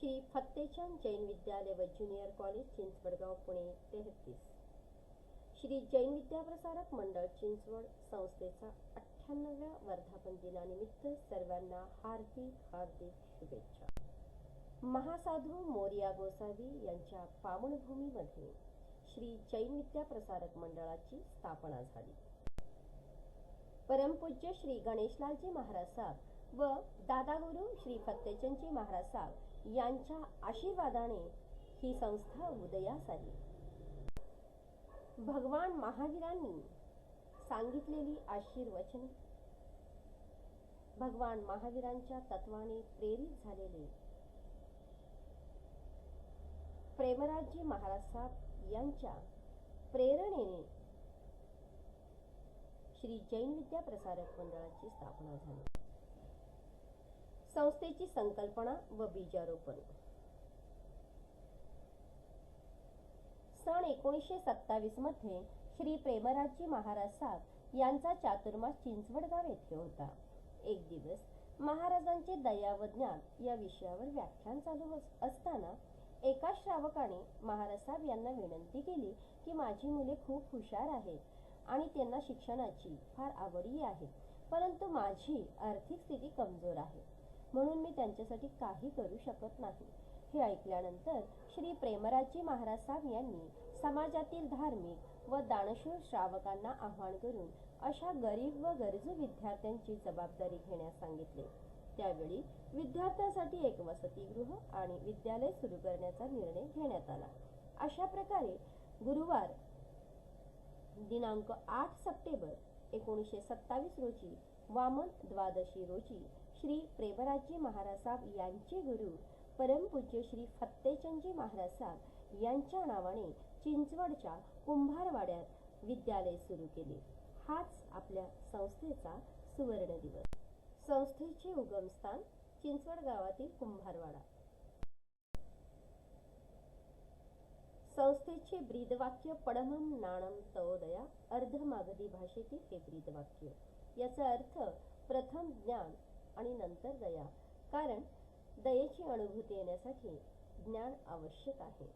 श्री फत्तेचंद जैन विद्यालय व junior college Chinchwadgaon Pune तेहतीस. श्री जैन विद्याप्रसारक मंडळ चिंचवड संस्थेचा अठ्ठ्याण्णव्या वर्धापन दिनानिमित्त सर्वांना हार्दिक हार्दिक शुभेच्छा. महासाधू मोरिया गोसावी यांच्या पावनभूमीमध्ये श्री जैन विद्याप्रसारक मंडळाची स्थापना झाली. परमपूज्य श्री गणेशलालजी महाराज साहेब व दादागुरु श्री फत्तेचंदजी महाराज साहेब यांच्या आशीर्वादाने ही संस्था उदयास आली. भगवान महावीरांनी सांगितलेली आशीर्वचने. भगवान महावीरांच्या तत्वाने प्रेरित झालेले प्रेमराजजी महाराज साहेब यांच्या प्रेरणेने श्री जैन विद्या प्रसारक मंडळाची स्थापना झाली. संस्थेची संकल्पना व बीजारोपण. सन एकोणीसशे सत्तावीसमध्ये श्री प्रेमराजजी महाराज साहेब यांचा चातुर्मास चिंचवडगाव येथे होता. एक दिवस महाराजांचे दया व ज्ञान या विषयावर व्याख्यान चालू अस- असताना एका श्रावकाने महाराज साहेब यांना विनंती केली की माझी मुले खूप हुशार आहेत आणि त्यांना शिक्षणाची फार आवडही आहे परंतु माझी आर्थिक स्थिती कमजोर आहे. म्हणून मी त्यांच्यासाठी काही करू शकत नाही. हे ऐकल्यानंतर श्री प्रेमराजी महाराज साहेब यांनी समाजातील धार्मिक व दानशूर श्रावकांना आवाहन करून अशा गरीब व गरजू विद्यार्थ्यांची जबाबदारी घेण्यास सांगितले. त्यावेळी विद्यार्थ्यांसाठी एक वसतिगृह आणि विद्यालय सुरू करण्याचा निर्णय घेण्यात आला. अशा प्रकारे गुरुवार दिनांक आठ सप्टेंबर एकोणीसशे सत्तावीस रोजी वामन द्वादशी रोजी श्री प्रेमराजजी महाराज साहेब यांचे गुरु परमपूज्य श्री फत्तेचंदजी महाराज साहेब यांच्या नावाने चिंचवडच्या कुंभारवाड्यात विद्यालय सुरू केले. हाच आपल्या संस्थेचा सुवर्ण दिवस. संस्थेचे उगमस्थान चिंचवड गावातील कुंभारवाडा. संस्थेचे ब्रीदवाक्य पडमम नाणम तवोदया अर्धमागधी भाषेतील हे ब्रीदवाक्य. याचा अर्थ प्रथम ज्ञान आणि नंतर दया. कारण दयेची अनुभूती येण्यासाठी ज्ञान आवश्यक आहे.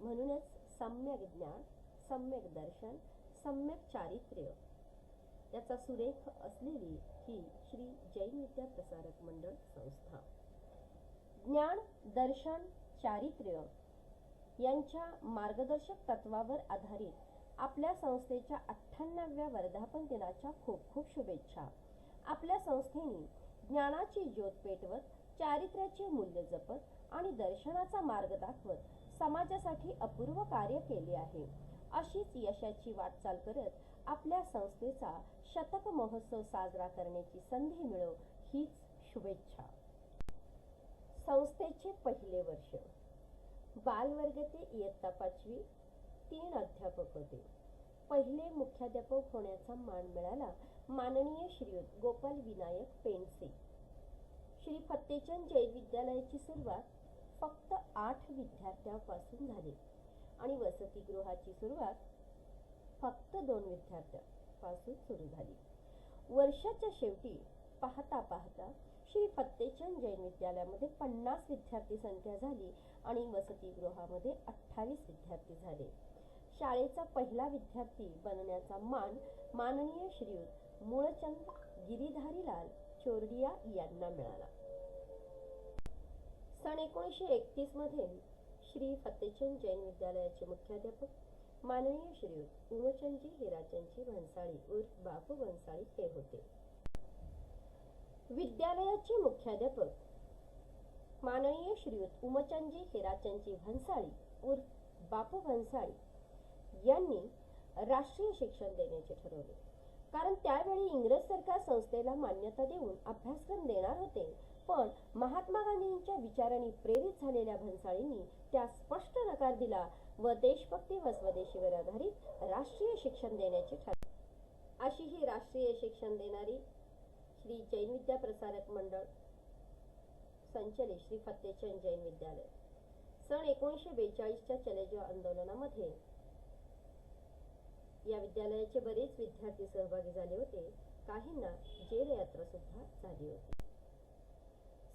म्हणूनच सम्यक ज्ञान सम्यक दर्शन सम्यक चारित्र्य याचा सुरेख असलेली ही श्री जैन विद्या प्रसारक मंडळ संस्था. ज्ञान दर्शन चारित्र्य यांच्या मार्गदर्शक तत्वावर आधारित आपल्या संस्थेच्या अठ्ठ्याण्णव्या वर्धापन दिनाच्या खूप खूप शुभेच्छा. आपल्या संस्थेने ज्ञानाची ज्योत पेटवत चारित्र्याचे मूल्य जपत आणि दर्शनाचा मार्ग दाखवत समाजासाठी अपूर्व कार्य केले आहे. अशीच यशाची वाटचाल करत आपल्या संस्थेचा शतक महोत्सव साजरा करण्याची संधी मिळो हीच शुभेच्छा. संस्थेचे पहिले वर्ष. बालवर्ग ते इयत्ता पाचवी तीन अध्यापक होते. पहिले मुख्याध्यापक होण्याचा मान मिळाला माननीय श्रीयुत गोपाल विनायक पेंडसे. श्री फत्तेचंद जैन विद्यालयाची सुरुवात फक्त आठ विद्यार्थ्यांपासून झाली. आणि वसतिगृहाची सुरुवात फक्त दोन विद्यार्थ्यांपासून सुरू झाली. वर्षाच्या शेवटी पाहता पाहता श्री फत्तेचंद जैन विद्यालयामध्ये पन्नास विद्यार्थी संख्या झाली आणि वसतिगृहामध्ये अठ्ठावीस विद्यार्थी झाले. शाळेचा पहिला विद्यार्थी बनण्याचा मान माननीय श्रीयुत मूळचंद गिरीधारीलाल चोरडिया यांना मिळाला. सन एकोणीसशे एकतीसमध्ये श्री फतेचंद जैन विद्यालयाचे मुख्याध्यापक माननीय श्रीयुत उमचंदजी हिराचंदजी भन्साळी उर्फ बापू भन्साळी हे होते. विद्यालयाचे मुख्याध्यापक माननीय श्रीयुत उमचंदजी हिराचंदजी भन्साळी उर्फ बापू भन्साळी यांनी राष्ट्रीय शिक्षण देण्याचे ठरवले. कारण त्यावेळी इंग्रज सरकार संस्थेला मान्यता देऊन अभ्यासक्रम देणार होते. पण महात्मा गांधींच्या विचारांनी प्रेरित झालेल्या भन्साळींनी त्या स्पष्ट नकार दिला. व देशभक्ती व स्वदेशीवर आधारित राष्ट्रीय शिक्षण देण्याचे ठरले. अशी ही राष्ट्रीय शिक्षण देणारी श्री जैन विद्या प्रसारक मंडळ संचलित श्री फत्तेचंद जैन विद्यालय. सन एकोणीसशे बेचाळीसच्या चलेजो आंदोलनामध्ये या विद्यालयाचे बरेच विद्यार्थी सहभागी झाले होते. काहींना जेल यात्रा सुद्धा झाली होती.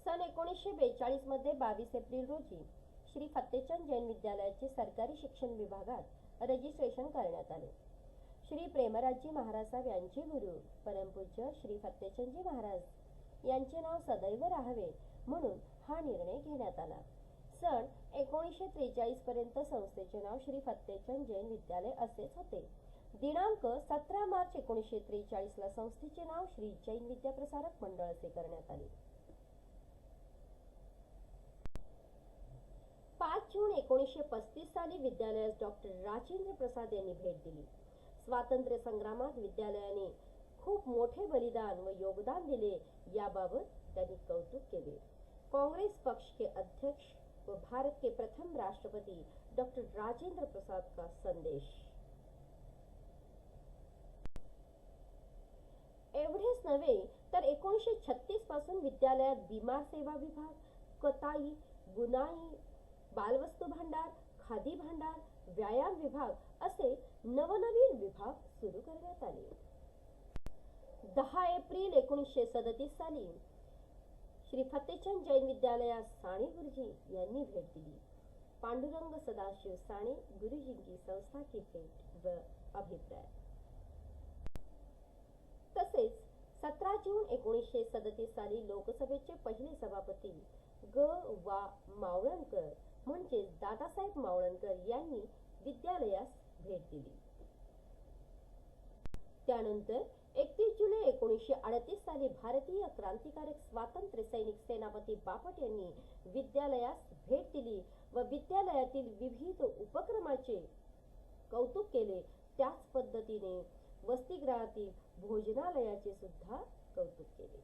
सन एकोणीसशे बेचाळीसमध्ये बावीस एप्रिल रोजी श्री फत्तेचंद जैन विद्यालयाचे सरकारी शिक्षण विभागात रजिस्ट्रेशन करण्यात आले. श्री प्रेमराजजी महाराज साहेब यांचे गुरु परमपूज्य श्री फत्तेचंदजी महाराज यांचे नाव सदैव राहावे म्हणून हा निर्णय घेण्यात आला. सन एकोणीसशे त्रेचाळीस पर्यंत संस्थेचे नाव श्री फत्तेचंद जैन विद्यालय असेच होते. दिनांक सतरा मार्च एकोणीसशे त्रेचाळीस ला संस्थेचे नाव श्री जैन विद्याप्रसारक मंडळ असे करण्यात आले. पाच जून एकोणीसशे पस्तीस साली विद्यालयास डॉक्टर राजेंद्र प्रसाद यांनी भेट दिली. स्वातंत्र्य संग्रामात विद्यालयाने खूप मोठे बलिदान व योगदान दिले याबाबत त्यांनी कौतुक केले. काँग्रेस पक्ष के अध्यक्ष व भारत के प्रथम राष्ट्रपति डॉक्टर राजेंद्र प्रसाद का संदेश? एवढेच नव्हे तर एकोणीसशे छत्तीसपासून विद्यालयात बिमार सेवा विभाग कताई बुनाई बालवस्तू भांडार खादी भांडार व्यायाम विभाग असे नवनवीन विभाग सुरू करण्यात आले. दहा एप्रिल एकोणीसशे सदतीस साली श्री फतेचंद जैन विद्यालयास साने गुरुजी यांनी भेट दिली. पांडुरंग सदाशिव साने गुरुजींची संस्था की भेट व अभिप्राय. तसेच सतरा जून एकोणीसशे सदतीस साली लोकसभेचे पहिले सभापती ग. वा. मावळणकर म्हणजेच दादासाहेब मावळणकर यांनी विद्यालयास भेट दिली. त्यानंतर एकतीस जुलै एकोणीसशे अडतीस साली भारतीय क्रांतिकारक स्वातंत्र्य सैनिक सेनापती बापट यांनी विद्यालयास भेट दिली व विद्यालयातील विविध उपक्रमाचे कौतुक केले. त्याच पद्धतीने वसतिगृहातील भोजनालयाचे सुद्धा कौतुक केले.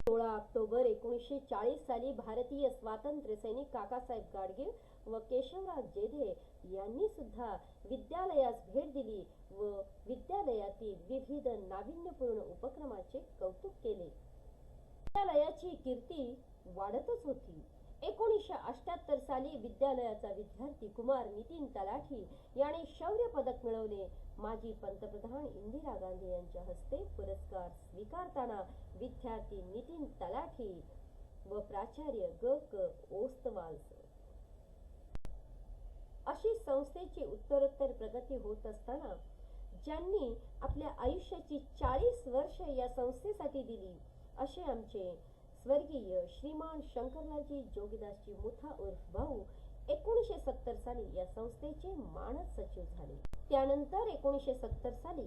सोळा ऑक्टोबर एकोणीसशे चाळीस साली भारतीय स्वातंत्र्य सैनिक काकासाहेब गाडगीळ व केशवराज जेधे यांनी सुद्धा विद्यालयास भेट दिली व विद्यालयातील विविध नाविन्यपूर्ण उपक्रमाचे कौतुक केले. विद्यालयाची कीर्ती वाढतच होती. एकोणीसशे अठ्याहत्तर साली विद्यालयाचा विद्यार्थी कुमार नितीन तलाठी याने शौर्य पदक मिळवले. माजी पंतप्रधान इंदिरा गांधी यांच्या हस्ते पुरस्कार स्वीकारताना विद्यार्थी नितीन तलाठी व प्राचार्य ग क ओस्तवाल अशी संस्थेची उत्तरोत्तर प्रगती होत असताना ज्यांनी आपल्या आयुष्याची चाळीस वर्ष या संस्थेसाठी दिली असे आमचे स्वर्गीय श्रीमान शंकरलालजी जोगीदासजी मुथा उर्फ भाऊ एकोणीसशे सत्तर साली या संस्थेचे मानद सचिव झाले. त्यानंतर एकोणीसशे सत्तर साली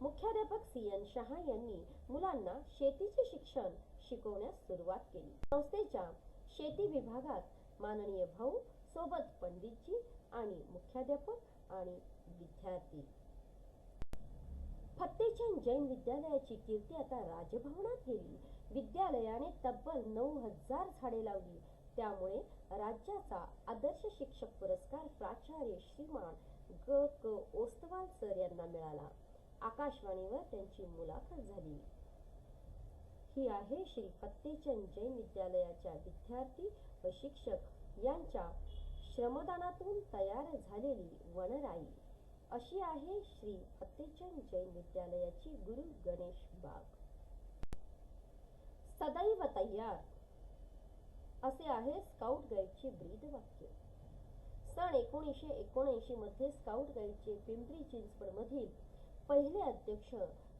मुख्याध्यापक सी एन शहा यांनी मुलांना शेतीचे शिक्षण शिकवण्यास सुरुवात केली. संस्थेच्या शेती विभागात माननीय भाऊ सोबत पंडितजी आणि मुख्याध्यापक आणि विद्यार्थी. फत्तेचंद जैन विद्यालयाची कीर्ती आता राजभवनात गेली. विद्यालयाने तब्बल नऊ हजार झाडे लावली. त्यामुळे राज्याचा आदर्श शिक्षक पुरस्कार प्राचार्य श्रीमान ग क ओस्तवाल सर यांना मिळाला. आकाशवाणीवर त्यांची मुलाखत झाली. ही आहे श्री फत्तेचंद जैन विद्यालयाच्या विद्यार्थी व शिक्षक यांच्या श्रमदानातून तयार झालेली वनराई. अशी आहे श्री फत्तेचंद जैन विद्यालयाची गुरु गणेश बाग. सदैव तयार असे आहे स्काउट गाईडचे ब्रीद वाक्य सन एकोणीसशे एकोणऐंशी मध्ये स्काउट गाईडचे पिंपरी चिंचवड मधील पहिले अध्यक्ष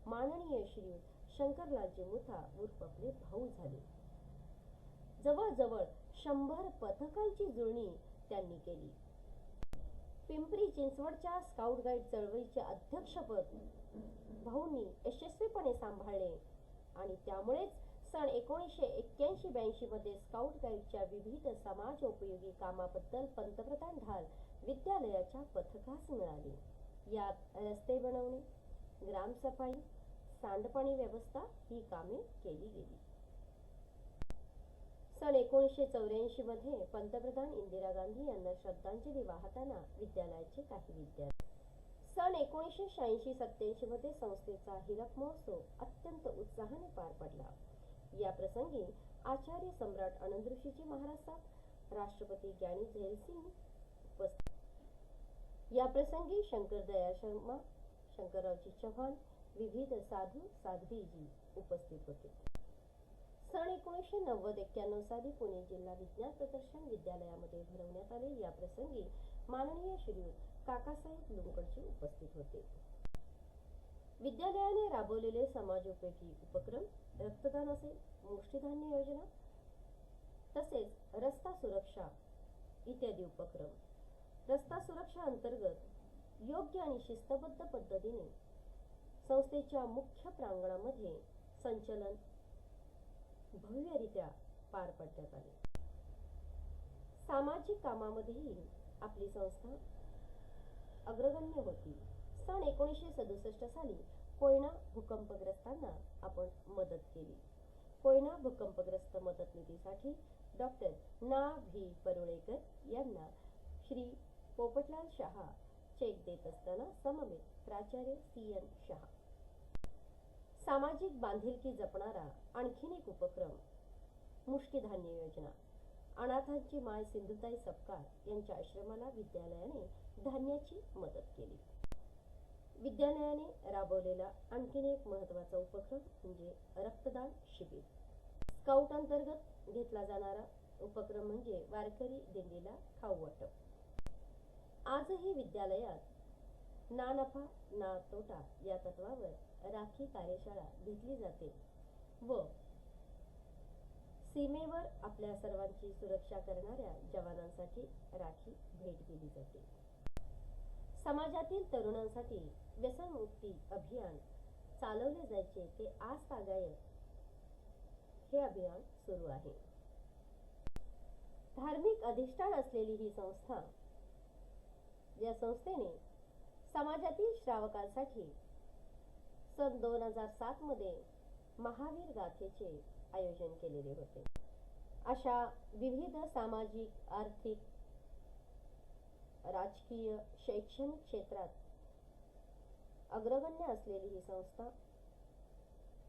माननीय श्री शंकरलालजी मुथा उर्फ आपले भाऊ झाले. जवळजवळ शंभर पथकांची जुळणी त्यांनी केली. पिंपरी चिंचवडच्या स्काउट गाईड चळवळीचे अध्यक्षपद भाऊंनी यशस्वीपणे सांभाळले आणि त्यामुळेच सन एकोणीसशे एक्क्याऐंशी ब्याऐंशीमध्ये स्काउट गाईडच्या विविध समाज उपयोगी कामाबद्दल पंतप्रधान ढाल विद्यालयाच्या पथकास मिळाली. यात रस्ते बनवणे ग्रामसफाई सांडपाणी व्यवस्था ही कामे केली गेली. सन एकोणीसशे चौऱ्याऐंशीमध्ये पंतप्रधान इंदिरा गांधी यांना श्रद्धांजली वाहताना विद्यालयाचे काही विद्यार्थी. सन एकोणीसशे शहाऐंशी सत्याऐंशीमध्ये संस्थेचा हिरक महोत्सव अत्यंत उत्साहाने पार पडला. या प्रसंगी आचार्य सम्राट आनंद ऋषीजी महाराष्ट्रात राष्ट्रपती ज्ञानी झैल सिंग उपस्थित. या प्रसंगी शंकर दया शर्मा शंकररावजी चव्हाण विविध साधू साध्वीजी उपस्थित होते. सन एकोणीसशे नव्वद एक्क्याण्णव साली पुणे जिल्हा विज्ञान प्रदर्शन विद्यालयामध्ये भरवण्यात आले. या प्रसंगी माननीय श्री काकासाहेब लुंकडजी उपस्थित होते. विद्यालयाने राबवलेले समाजोपयोगी उपक्रम रक्तदान असेल मुष्टीधान्य योजना तसेच रस्ता सुरक्षा इत्यादी उपक्रम. रस्ता सुरक्षा अंतर्गत योग्य आणि शिस्तबद्ध पद्धतीने संस्थेच्या मुख्य प्रांगणामध्ये संचलन भव्यरित्या पार पडण्यात आले. सामाजिक कामामध्येही आपली संस्था अग्रगण्य होती. सन एकोणीसशे सदुसष्ट साली कोयना भूकंपग्रस्तांना आपण मदत केली. कोयना भूकंपग्रस्त मदत निधीसाठी डॉक्टर ना भी परुळेकर यांना श्री पोपटलाल शहा चेक देत असताना समवेत प्राचार्य सी एन शहा. सामाजिक बांधिलकी जपणारा आणखीन एक उपक्रम मुष्टीधान्य योजना. अनाथांची माय सिंधुताई सपकाळ यांच्या आश्रमाला विद्यालयाने धान्याची मदत केली. विद्यालयाने राबवलेला आणखीन एक महत्त्वाचा उपक्रम म्हणजे रक्तदान शिबिर. स्काउट अंतर्गत घेतला जाणारा उपक्रम म्हणजे वारकरी दिंडीला खाऊ वाटप आजही विद्यालयात ना नफा ना तोटा या तत्वावर राखी कार्यशाळा घेतली जाते व सीमेवर आपल्या सर्वांची सुरक्षा करणाऱ्या जवानांसाठी राखी भेट दिली जाते. समाजातील तरुणांसाठी व्यसनमुक्ती अभियान चालवले जायचे. ते आज तागायत हे अभियान सुरू आहे. धार्मिक अधिष्ठान असलेली ही संस्था या संस्थेने समाजातील श्रावकांसाठी सन दोन हजार सात मध्ये महावीर गाथेचे आयोजन केलेले होते. अशा विविध सामाजिक आर्थिक राजकीय शैक्षणिक क्षेत्रात अग्रगण्य असलेली ही संस्था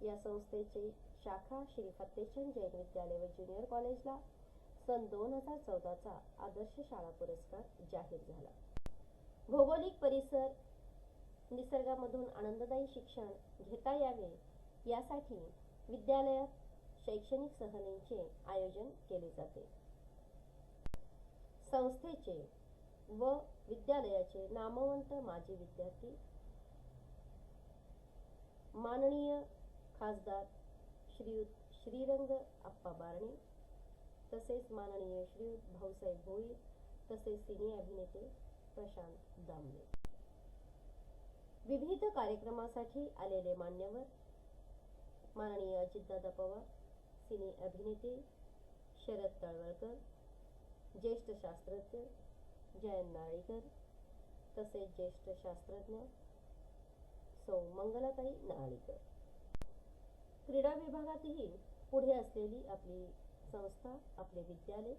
या संस्थेची शाखा श्री फत्तेचंद जैन विद्यालय व ज्युनियर कॉलेजला सन दोन हजार चौदाचा आदर्श शाळा पुरस्कार जाहीर झाला. भौगोलिक परिसर निसर्गामधून आनंददायी शिक्षण घेता यावे यासाठी विद्यालयात शैक्षणिक सहलींचे आयोजन केले जाते. संस्थेचे व विद्यालयाचे नामवंत माजी विद्यार्थी माननीय खासदार श्रीयुत श्रीरंग आप्पा बारणे तसेच माननीय श्रीयुत भाऊसाहेब भोईर तसेच सिने अभिनेते प्रशांत दामले. विविध कार्यक्रमासाठी आलेले मान्यवर माननीय अजितदादा पवार सिने अभिनेते शरद तळवळकर ज्येष्ठ शास्त्रज्ञ जयंत नाळीकर तसेच ज्येष्ठ शास्त्रज्ञ सौ मंगलाताई नाळीकर. क्रीडा विभागातही पुढे असलेली आपली संस्था आपले विद्यालय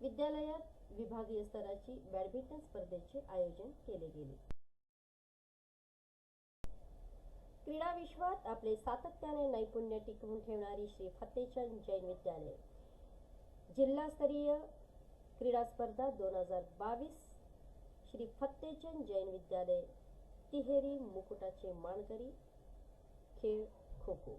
विद्यालयात विभागीय स्तराची बॅडमिंटन स्पर्धेचे आयोजन केले गेले. क्रीडा विश्वात आपले सातत्याने नैपुण्य टिकवून ठेवणारी श्री फतेचंद जैन विद्यालय जिल्हास्तरीय क्रीडा स्पर्धा दोन हजार बावीस श्री फत्तेचंद जैन विद्यालय तिहेरी मुकुटाचे मानकरी खेळ खो खो.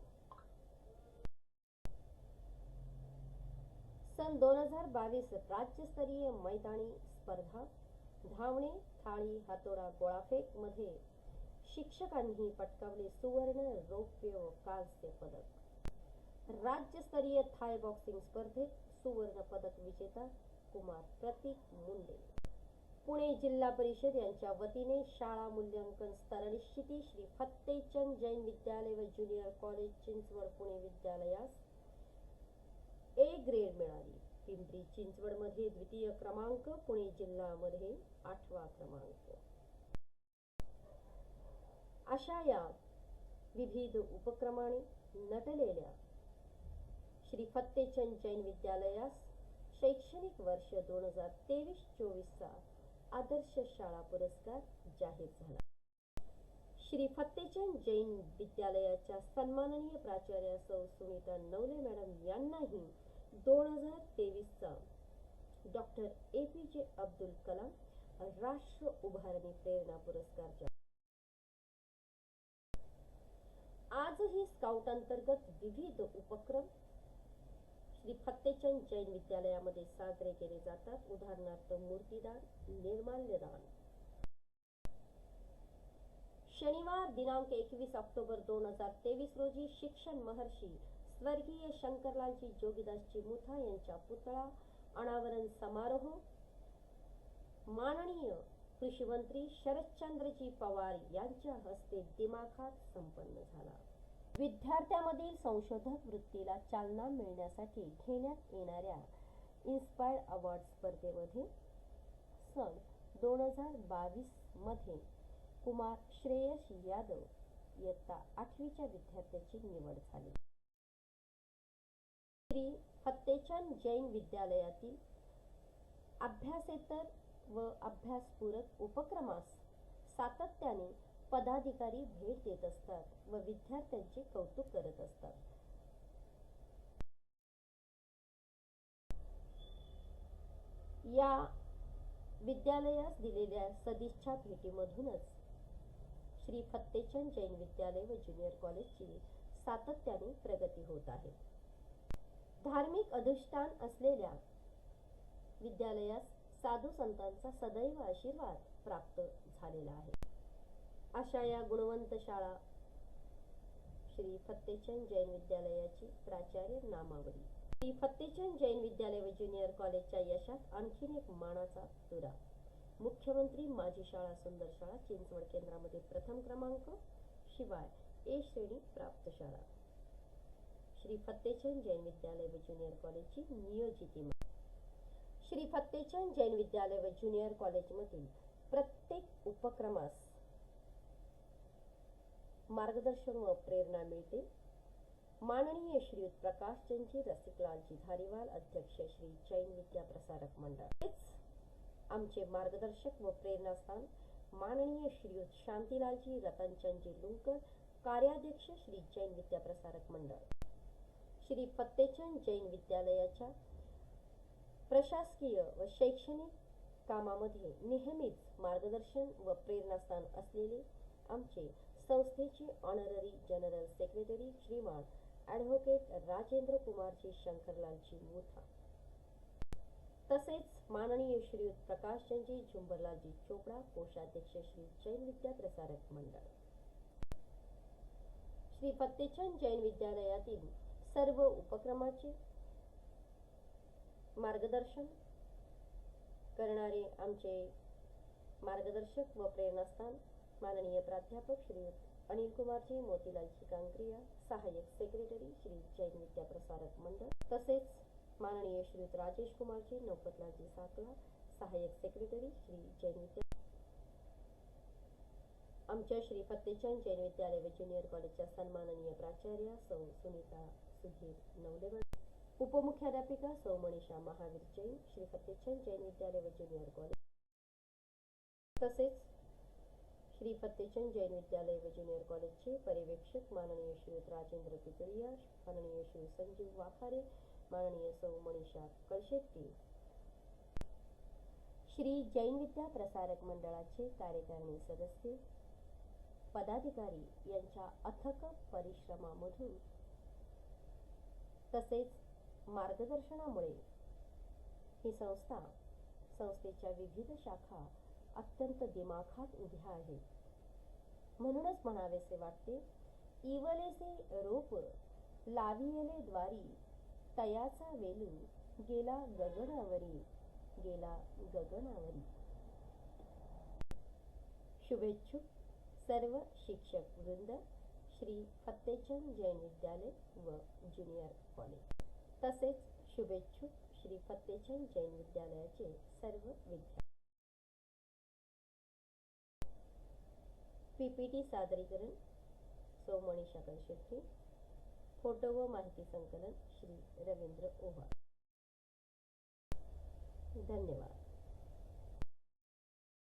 सन दोन हजार बावीस राज्यस्तरीय मैदानी स्पर्धा धावणे थाळी हातोडा गोळाफेकमध्ये शिक्षकांनी पटकावले सुवर्ण रौप्य व कांस्य पदक. राज्यस्तरीय थाय बॉक्सिंग स्पर्धेत सुवर्ण पदक विजेता कुमार प्रतीक मुंडे. पुणे जिल्हा परिषद यांच्या वतीने शाळा मूल्यांकन स्तरनिश्चिती श्री फत्तेचंद जैन विद्यालय व ज्युनियर कॉलेज चिंचवड पुणे विद्यालयास ए ग्रेड मिळाली. पिंपरी चिंचवडमध्ये द्वितीय क्रमांक पुणे जिल्ह्यामध्ये आठवा क्रमांक. अशा या विविध उपक्रमाने नटलेल्या श्री फत्तेचंद जैन विद्यालयास शैक्षणिक वर्ष दोन हजार तेवीस चोवीसचा आदर्श शाळा पुरस्कार जाहीर झाला. श्री फत्तेचंद जैन विद्यालयाच्या सन्माननीय प्राचार्य सौ सुनीता नवले मॅडम यांनाही दोन हजार तेवीसचा डॉक्टर ए पी जे अब्दुल कलाम राष्ट्र उभारणी प्रेरणा पुरस्कार जाहीर आजही स्काउट अंतर्गत विविध उपक्रम श्री फत्तेचंद जैन विद्यालयामध्ये साजरे केले जातात. उदाहरणार्थ मूर्तीदान निर्माल्यदान शनिवार दिनांक एकवीस ऑक्टोबर दोन हजार तेवीस रोजी शिक्षण महर्षी स्वर्गीय शंकरलालजी जोगीदासजी मुथा यांच्या पुतळा अनावरण समारोह. माननीय कृषी मंत्री शरदचंद्रजी पवार यांच्या हस्ते दिमाखात संपन्न झाला. विद्यार्थ्यामधील संशोधक वृत्तीला चालना मिळण्यासाठी घेण्यात येणाऱ्या इन्स्पायर्ड अवॉर्ड स्पर्धेमध्ये सन दोन हजार बावीसमध्ये कुमार श्रेयस यादव इयत्ता आठवीच्या विद्यार्थ्याची निवड झाली. श्री फत्तेचंद जैन विद्यालयातील अभ्यासेतर व अभ्यासपूरक उपक्रमास सातत्याने पदाधिकारी भेट देत असतात व विद्यार्थ्यांचे कौतुक करत असतात. या विद्यालयास दिलेल्या सदिच्छा भेटीमधूनच श्री फत्तेचंद जैन विद्यालय व ज्युनियर कॉलेजची सातत्याने प्रगती होत आहे. धार्मिक अधिष्ठान असलेल्या विद्यालयास साधू संतांचा सदैव आशीर्वाद प्राप्त झालेला आहे. अशा या गुणवंत शाळा श्री फत्तेचंद जैन विद्यालयाची प्राचार्य नामावली. श्री फत्तेचंद जैन विद्यालय व ज्युनियर कॉलेजच्या यशात आणखीन एक मानाचा तुरा. मुख्यमंत्री माझी शाळा सुंदर शाळा चिंचवड केंद्रामध्ये प्रथम क्रमांक शिवाय ए श्रेणी प्राप्त शाळा. श्री फत्तेचंद जैन विद्यालय व ज्युनियर कॉलेजची नियोजित इमारत श्री फत्तेचंद जैन विद्यालय व ज्युनियर कॉलेजमधील प्रत्येक उपक्रमास मार्गदर्शन व प्रेरणा मिळते. माननीय श्रीयुत प्रकाशचंदजी रसिकलालजी धारीवाल अध्यक्ष श्री जैन विद्या प्रसारक मंडळ. हेच आमचे मार्गदर्शक व प्रेरणास्थान माननीय श्रीयुत शांतीलालजी रतनचंदजी लुंकर कार्याध्यक्ष श्री जैन विद्या प्रसारक मंडळ. श्री फत्तेचंद जैन विद्यालयाच्या प्रशासकीय व शैक्षणिक कामामध्ये नेहमीच मार्गदर्शन व प्रेरणास्थान असलेले आमचे संस्थेचे ऑनररी जनरल सेक्रेटरी श्रीमान ॲडव्होकेट राजेंद्र कुमारजी शंकरलालजी मोथा. तसेच माननीय श्रीयुत प्रकाशचंदजी झुंबरलालजी चोपडा कोषाध्यक्ष श्री जैन विद्या प्रसारक मंडळ. श्री फत्तेचंद जैन विद्यालयातील सर्व उपक्रमाचे मार्गदर्शन करणारे आमचे मार्गदर्शक व प्रेरणास्थान माननीय प्राध्यापक श्री अनिल कुमारजी मोतीलालजी कांक्रिया सहाय्यक सेक्रेटरी श्री जैन विद्याप्रसारक मंडळ तसेच माननीय श्रीयुत राजेश कुमारजी नौकतलालजी साकला सहाय्यक सेक्रेटरी श्री जैन विद्या आमच्या श्री फत्तेचंद जैन विद्यालय व ज्युनियर कॉलेजच्या सन्माननीय प्राचार्य सौ सुनीता सुधीर नवलेवाड उपमुख्याध्यापिका सौ मनीषा महावीर जैन श्री फत्तेचंद जैन विद्यालय व ज्युनियर कॉलेज तसेच श्री फतेचंद जैन विद्यालय व ज्युनियर कॉलेजचे पर्यवेक्षक माननीय श्री राजेंद्र पितळिया माननीय श्री संजीव वाखारे माननीय सौ मनीषा कळशेट्टी. श्री जैन विद्या प्रसारक मंडळाचे कार्यकारिणी सदस्य पदाधिकारी यांच्या अथक परिश्रमामधून तसेच मार्गदर्शनामुळे ही संस्था संस्थेच्या विविध शाखा अत्यंत दिमाखात उभ्या आहेत म्हणूनच म्हणावेसे वाटते इवलेसे रोप लावियले द्वारी तयाचा वेलू गेला गगनावरी गेला गगनावरी. शुभेच्छुक सर्व शिक्षक वृंद श्री फत्तेचंद जैन विद्यालय व ज्युनियर कॉलेज. तसेच शुभेच्छुक श्री फत्तेचंद जैन विद्यालयाचे सर्व विद्यार्थी. पीपीटी सादरीकरण सौ मनीषा कळशेट्टी फोटो व माहिती संकलन श्री रवींद्र ओहा धन्यवाद.